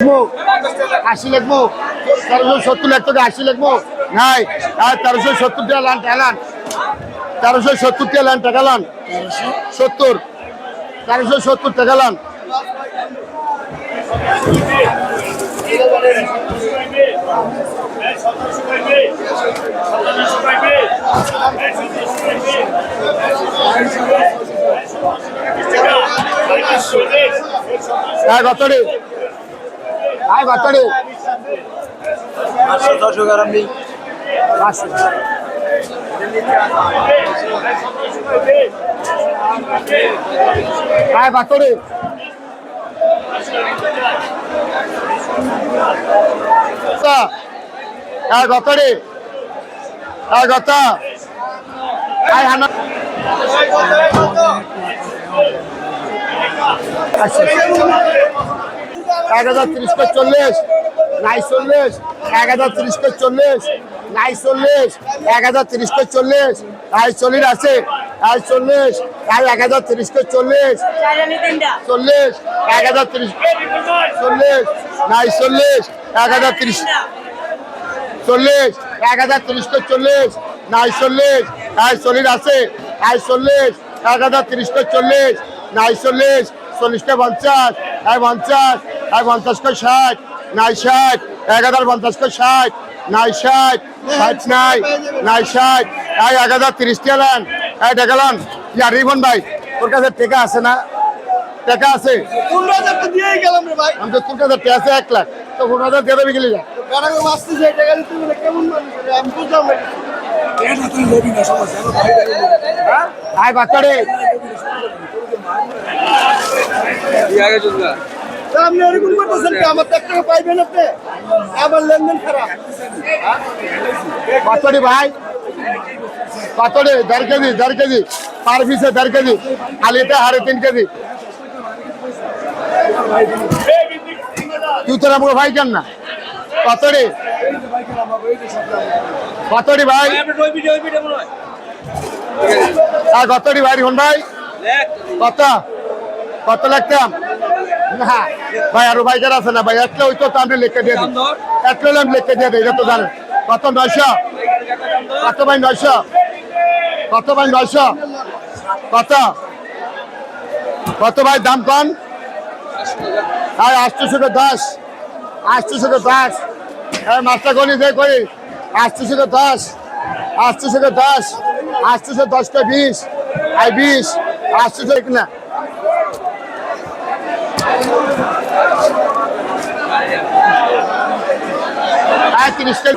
লিখব? আশি লিখব? তেরোশো সত্তর লাখ টাকা আশি লিখব? নাই, আর তেরোশো সত্তর টাকা লান টাকা লান। তেরোশো সত্তর টাকা লান। সত্তর। তেরোশো সত্তর টাকা লান। হ্যাঁ কত হ্যাঁ কত রে পাঁচশো ছশো গ্রাম নেই পাঁচশো কত রে কত রে হ্যাঁ কত হ্যাঁ হানা। আচ্ছা এক হাজার তিরিশ করে চল্লিশ নাই চল্লিশ এক হাজার তিরিশ করে চল্লিশ নাই চল্লিশ এক হাজার তিরিশ করে চল্লিশ নাই চল্লিশ আছে নাই চল্লিশ নাই এক হাজার তিরিশ করে চল্লিশ চল্লিশ, এক হাজার তিরিশ, চল্লিশ নাই চল্লিশ এক হাজার তিরিশ, চল্লিশ, এক হাজার তিরিশ করে চল্লিশ নাই চল্লিশ নাই চল্লিশ আছে নাই চল্লিশ এক হাজার তিরিশ চল্লিশ নাই চল্লিশ চল্লিশটা পঞ্চাশ এক পঞ্চাশ এক পঞ্চাশ করে ষাট? নাই ষাট। এক হাজার পঞ্চাশ করে ষাট? নাই ষাট। ষাট নাই। নাই ষাট। এই এক হাজার তিরিশ টাকা নেন এই টাকা নেন ইয়া রিবন ভাই তোর কাছে টাকা আছে না? টাকা আছে? পনেরো হাজার তো দিয়েই গেলাম রে ভাই। আমি তো তোর কাছে টাকা আছে এক লাখ। তো পনেরো হাজার দিয়ে দেবে গেলে যা। কেমন মানুষ রে? তা আপনি এরকম করতেছেন কি? আমার এক টাকা পাইবেন আপনি। আমার লেনদেন খারাপ। কতটি ভাই। কতটি দেড় কেজি দেড় কেজি। পার পিসে দেড় কেজি। আলিতে সাড়ে তিন কেজি। তুই তোরা মুখে ভাই কেন না? কতটি কতটি ভাই। আর কতটি ভাই রিহন ভাই? কত? কত লাগতাম? না। ভাই আরও ভাইকার আছে না ভাই একটা ওই তো আমি লিখে দিয়ে দিই একটা হলে আমি লিখে দিয়ে দিই এটা তো জানেন। কত নয়শো? কত ভাই নয়শো? কত ভাই নয়শো? কত? কত ভাই দাম কম? আর আটশোশো দশ। আটশোশো দশ। হ্যাঁ মাছটা গণি দিয়ে করি আটশোশো দশ। আটশোশো দশ। আটশোশো দশটা বিশ। আর বিশ। আটশোশো না? আর তিরিশটা